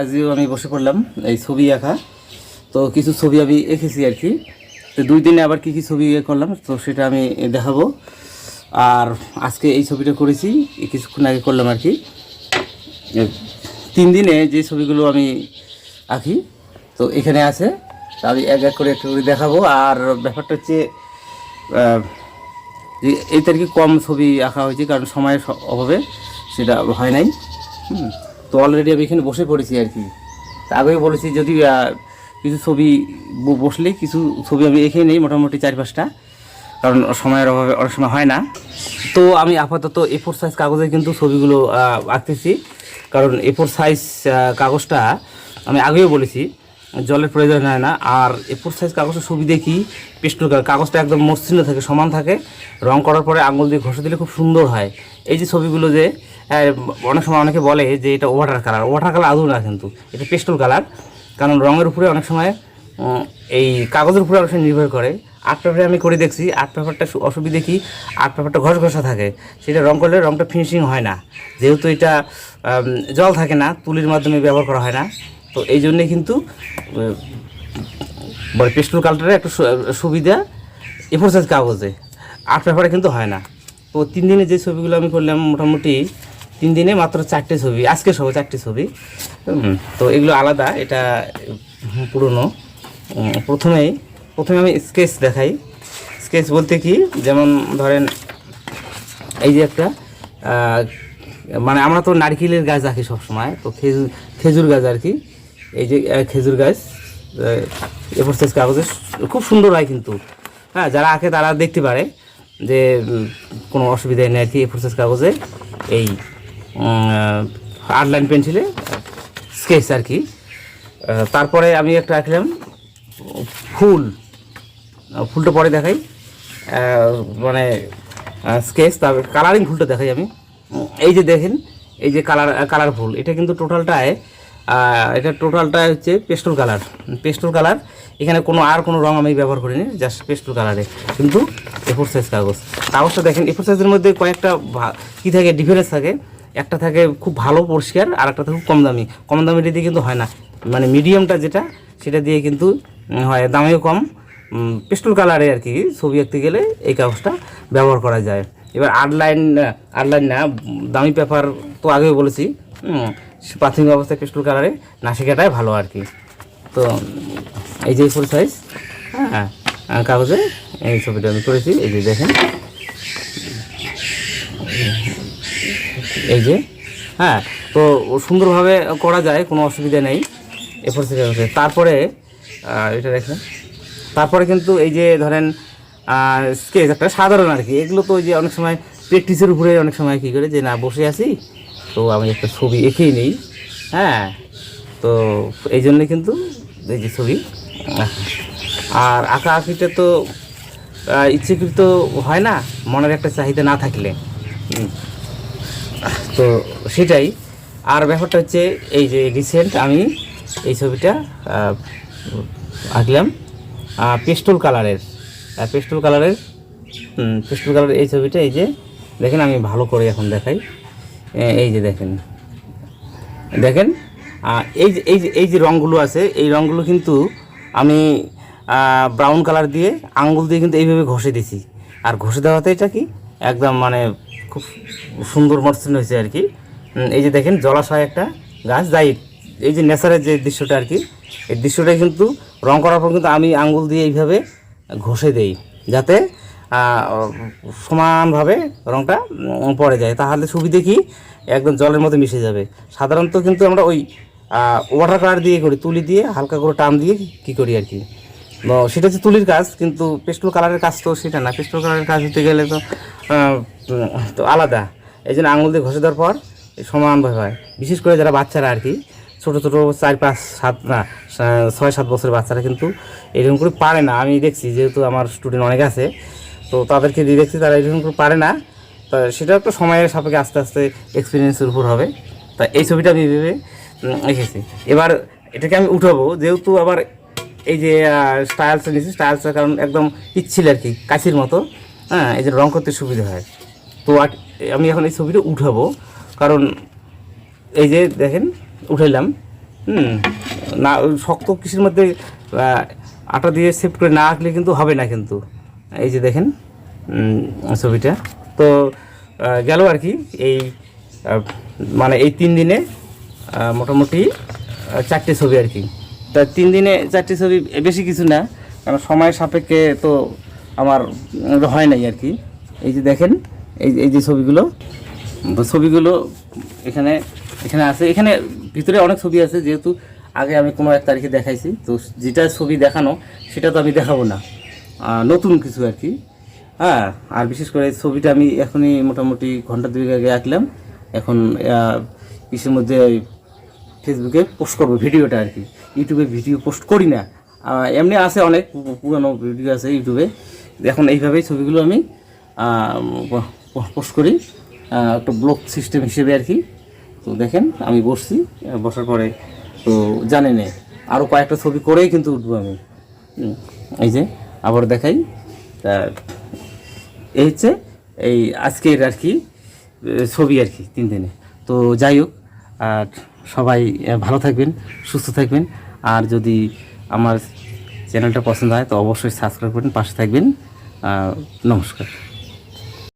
আজও আমি বসে পড়লাম এই ছবি আঁকা। তো কিছু ছবি আমি এঁকেছি আর কি। তো দুই দিনে আবার কি কি ছবি ইয়ে করলাম তো সেটা আমি দেখাবো। আর আজকে এই ছবিটা করেছি কিছুক্ষণ আগে করলাম আর কি। তিন দিনে যে ছবিগুলো আমি আঁকি তো এখানে আছে আমি এক এক করে একটু করে দেখাবো। আর ব্যাপারটা হচ্ছে যে এই তারিখে কম ছবি আঁকা হয়েছে কারণ সময়ের অভাবে সেটা হয় নাই। হুম, তো অলরেডি আমি এখানে বসে পড়েছি আর কি। আগেও বলেছি যদি কিছু ছবি ব- বসলেই কিছু ছবি আমি এঁকে নেই মোটামুটি চার পাঁচটা কারণ সময়ের অভাবে অনেক সময় হয় না। তো আমি আপাতত এ ফোর সাইজ কাগজে কিন্তু ছবিগুলো আঁকতেছি। কারণ এ ফোর সাইজ কাগজটা আমি আগেও বলেছি, জলের প্রয়োজন হয় না। আর এ ফোর সাইজ কাগজের সুবিধে কি পেস্টুল কাগজটা একদম মসৃণ থাকে, সমান থাকে। রং করার পরে আঙুল দিয়ে ঘষে দিলে খুব সুন্দর হয়। এই যে ছবিগুলো যে অনেক সময় অনেকে বলে যে এটা ওয়াটার কালার। ওয়াটার কালার আদৌ না কিন্তু, এটা পেস্টুল কালার। কারণ রঙের উপরে অনেক সময় এই কাগজের উপরে অনেক নির্ভর করে। আর্ট পেপারে আমি করে দেখছি, আর্ট পেপারটা অসুবিধে কি? আর্ট পেপারটা ঘষ ঘষা থাকে। সেটা রং করলে রংটা ফিনিশিং হয় না। যেহেতু এটা জল থাকে না, তুলির মাধ্যমে ব্যবহার করা হয় না। তো এই জন্যে কিন্তু বলে পেস্টুল কালারের একটু সুবিধা এফোর সাইজ কাগজে। আর্ট পেপারে কিন্তু হয় না। তো তিন দিনে যে ছবিগুলো আমি করলাম, মোটামুটি তিন দিনে মাত্র চারটে ছবি, আজকে সহ চারটে ছবি। তো এগুলো আলাদা, এটা পুরনো। প্রথমেই, প্রথমে আমি স্কেচ দেখাই। স্কেচ বলতে কি, যেমন ধরেন, এই যে একটা মানে আমরা তো নারকেলের গাছ আঁকি সবসময়, তো খেজুর খেজুর গাছ আর কি। এই যে খেজুর গাছ এফোর সাইজ কাগজে খুব সুন্দর হয় কিন্তু। হ্যাঁ যারা আঁকে তারা দেখতে পারে যে কোনো অসুবিধা নেই আর কি এফোর সাইজ কাগজে। এই আট লাইন পেন্সিলে স্কেচ আর কি। তারপরে আমি একটা আঁকলাম, ফুল ফুলটা পরে দেখাই। মানে স্কেচ তারপর কালারিং ফুলটা দেখাই আমি। এই যে দেখেন, এই যে কালার কালার ফুল, এটা কিন্তু টোটালটায় এটা টোটালটায় হচ্ছে পেস্টল কালার পেস্টল কালার এখানে কোনো আর কোনো রং আমি ব্যবহার করিনি জাস্ট পেস্টল কালারে কিন্তু এফোর সাইজ কাগজ। কাগজটা দেখেন এফোর সাইজের মধ্যে কয়েকটা কী থাকে ডিফারেন্স থাকে। একটা থাকে খুব ভালো পরিষ্কার, আর একটা থাকে খুব কম দামি। কম দামিটা দিয়ে কিন্তু হয় না। মানে মিডিয়ামটা যেটা, সেটা দিয়ে কিন্তু হয়। দামেও কম। পেস্টল কালারে আর কি ছবি আঁকতে গেলে এই কাগজটা ব্যবহার করা যায়। এবার আট লাইন আট লাইন না, দামি পেপার তো আগেও বলেছি প্রাথমিক অবস্থায় পেস্টল কালারে নাসিকাটাই ভালো আর কি। তো, এই যে ফুল সাইজ হ্যাঁ কাগজে এই ছবিটা আমি করেছি, এই যে দেখেন। এই যে হ্যাঁ তো সুন্দরভাবে করা যায়, কোনো অসুবিধা নেই। এরপর থেকে তারপরে এটা দেখেন। তারপরে কিন্তু এই যে ধরেন স্কেচ একটা সাধারণ আর কি। এগুলো তো ওই যে অনেক সময় প্র্যাকটিসের উপরে অনেক সময় কী করে যে, না, বসে আছি। তো আমি একটা ছবি এঁকেই নেই। হ্যাঁ তো এই জন্যে কিন্তু এই যে ছবি। আর আঁকা আঁকিটা তো ইচ্ছেকৃত হয় না, মনের একটা চাহিদা না থাকলে। তো সেটাই। আর ব্যাপারটা হচ্ছে, এই যে রিসেন্ট আমি এই ছবিটা আঁকলাম পেস্টল কালারের পেস্টল কালারের পেস্টল কালারের এই ছবিটা, এই যে, দেখেন আমি ভালো করে এখন দেখাই। এই যে দেখেন দেখেন এই যে এই যে এই যে রঙগুলো আছে, এই রঙগুলো কিন্তু আমি ব্রাউন কালার দিয়ে আঙ্গুল দিয়ে কিন্তু এইভাবে ঘষে দিছি। আর ঘষে দেওয়াতে এটা কি? একদম মানে খুব সুন্দর মসৃণ হয়েছে আর কি। এই যে দেখেন, জলাশয় একটা গাছ, যাই এই যে নেচারের যে দৃশ্যটা আর কি, এই দৃশ্যটা কিন্তু রং করার পর কিন্তু আমি আঙ্গুল দিয়ে এইভাবে ঘষে দেই, যাতে সমানভাবে রংটা পড়ে যায়। তাহলে সুবিধে কি একদম জলের মধ্যে মিশে যাবে। সাধারণত কিন্তু আমরা ওই ওয়াটার কালার দিয়ে করি, তুলি দিয়ে হালকা করে টান দিয়ে কি করি আর কি। সেটা হচ্ছে তুলির কাজ, কিন্তু পেস্টল কালারের কাজ তো সেটা না। পেস্টল কালারের কাজ হতে গেলে তো তো আলাদা। এই জন্য আঙুল দিয়ে ঘষে দেওয়ার পর সমানভাবে হয়। বিশেষ করে যারা বাচ্চারা আর কি, ছোটো ছোটো চার, পাঁচ, সাত, না, ছয়, সাত বছরের বাচ্চারা কিন্তু এরকম করে পারে না। আমি দেখছি, যেহেতু আমার স্টুডেন্ট অনেক আছে, তো তাদেরকে দিয়ে দেখছি, তারা এরকম করে পারে না। তা সেটা একটা সময়ের সাপেক্ষে আস্তে আস্তে এক্সপিরিয়েন্সের উপর হবে। তা এই ছবিটা আমি ভেবে এঁকেছি এবার এটাকে আমি উঠাবো, যেহেতু আবার এই যে স্টাইলসটা নিয়েছি স্টাইলসটার কারণ একদম পিচ্ছিল আর কি কাছির মতো। হ্যাঁ এই যে রঙ করতে সুবিধা হয়। তো আমি এখন এই ছবিটা উঠাবো, কারণ এই যে দেখেন, উঠাইলাম, হুম, না, শক্ত কৃষির মধ্যে আটা দিয়ে সেভ করে না রাখলে কিন্তু হবে না কিন্তু। এই যে দেখেন ছবিটা। তো গেল আর কি, এই মানে এই তিন দিনে মোটামুটি চারটে ছবি আর কি। তা তিন দিনে চারটে ছবি বেশি কিছু না, কারণ সময় সাপেক্ষে তো আমার হয় নাই আর কি। এই যে দেখেন, এই এই যে ছবিগুলো ছবিগুলো এখানে এখানে আছে। এখানে ভিতরে অনেক ছবি আছে, যেহেতু আগে আমি কোনো এক তারিখে দেখাইছি, তো যেটা ছবি দেখানো, সেটা তো আমি দেখাবো না। নতুন কিছু আর কি। হ্যাঁ আর বিশেষ করে ছবিটা আমি এখনই মোটামুটি ঘণ্টা দুই আগে আঁকলাম। এখন কিসের মধ্যে ফেসবুকে পোস্ট করব ভিডিওটা আর কি। ইউটিউবে ভিডিও পোস্ট করি না। এমনি আছে অনেক পুরানো ভিডিও আছে ইউটিউবে। এখন এইভাবেই ছবিগুলো আমি পোস্ট করি। একটা ব্লগ সিস্টেম হিসেবে আর কি। তো দেখেন, আমি বসছি, বসার পরে তো জানি না আরও কয়েকটা ছবি করেই কিন্তু উঠবো আমি। এই যে, আবার দেখাই। তা এই হচ্ছে এই আজকের আর কি ছবি আর কি তিন দিনে তো যাই হোক, আর সবাই ভালো থাকবেন, সুস্থ থাকবেন। আর যদি আমার চ্যানেলটা পছন্দ হয়, তো অবশ্যই সাবস্ক্রাইব করবেন, পাশে থাকবেন। নমস্কার।